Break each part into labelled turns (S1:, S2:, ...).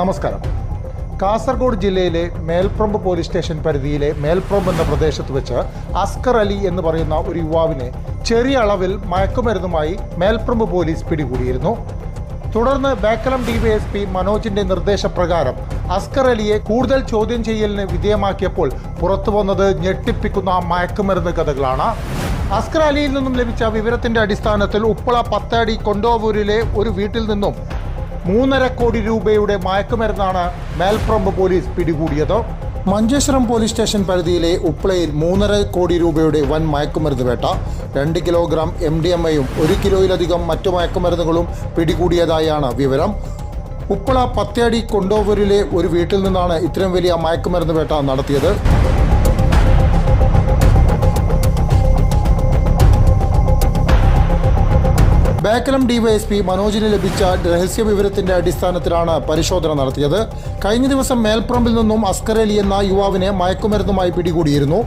S1: നമസ്കാരം. കാസർഗോഡ് ജില്ലയിലെ മേൽപ്രമ്പ് police station പരിധിയിലെ മേൽപ്രമ്പ് എന്ന പ്രദേശത്ത് വെച്ച് അസ്കർ അലി എന്ന് പറയുന്ന ഒരു യുവാവിനെ ചെറിയ അളവിൽ മയക്കുമരുന്നുമായി മേൽപ്രമ്പ് പോലീസ് പിടികൂടിയിരുന്നു. തുടർന്ന് ബേക്കലം ഡിവൈഎസ്പി മനോജിന്റെ നിർദ്ദേശപ്രകാരം അസ്കർ അലിയെ കൂടുതൽ ചോദ്യം ചെയ്യലിന് വിധേയമാക്കിയപ്പോൾ പുറത്തു വന്നത് ഞെട്ടിപ്പിക്കുന്ന മയക്കുമരുന്ന് കഥകളാണ്. അസ്കർ അലിയിൽ നിന്നും ലഭിച്ച വിവരത്തിന്റെ അടിസ്ഥാനത്തിൽ ഉപ്പള പത്താടി കൊണ്ടോവൂരിലെ ഒരു വീട്ടിൽ നിന്നും മൂന്നര കോടി രൂപയുടെ മയക്കുമരുന്നാണ് മേൽപ്രമ്പ് പോലീസ് പിടികൂടിയത്. മഞ്ചേശ്വരം പോലീസ് സ്റ്റേഷൻ പരിധിയിലെ ഉപ്പളയിൽ മൂന്നര കോടി രൂപയുടെ വൻ മയക്കുമരുന്ന് വേട്ട. രണ്ട് കിലോഗ്രാം എം ഡി എം എയും ഒരു കിലോയിലധികം മറ്റു മയക്കുമരുന്നുകളും പിടികൂടിയതായാണ് വിവരം. ഉപ്പള പത്തേടി കൊണ്ടോവൂരിലെ ഒരു വീട്ടിൽ നിന്നാണ് ഇത്രയും വലിയ മയക്കുമരുന്ന് വേട്ട നടത്തിയത്. ബേക്കലം ഡിവൈഎസ്പി മനോജിന് ലഭിച്ച രഹസ്യ വിവരത്തിന്റെ അടിസ്ഥാനത്തിലാണ് പരിശോധന നടത്തിയത്. കഴിഞ്ഞ ദിവസം മേൽപ്പറമ്പിൽ നിന്നും അസ്കർ അലി എന്ന യുവാവിനെ മയക്കുമരുന്നുമായി പിടികൂടിയിരുന്നു.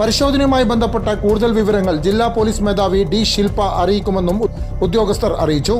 S1: പരിശോധനയുമായി ബന്ധപ്പെട്ട കൂടുതൽ വിവരങ്ങൾ ജില്ലാ പോലീസ് മേധാവി ഡി ശില്പ അറിയിക്കുമെന്നും ഉദ്യോഗസ്ഥർ അറിയിച്ചു.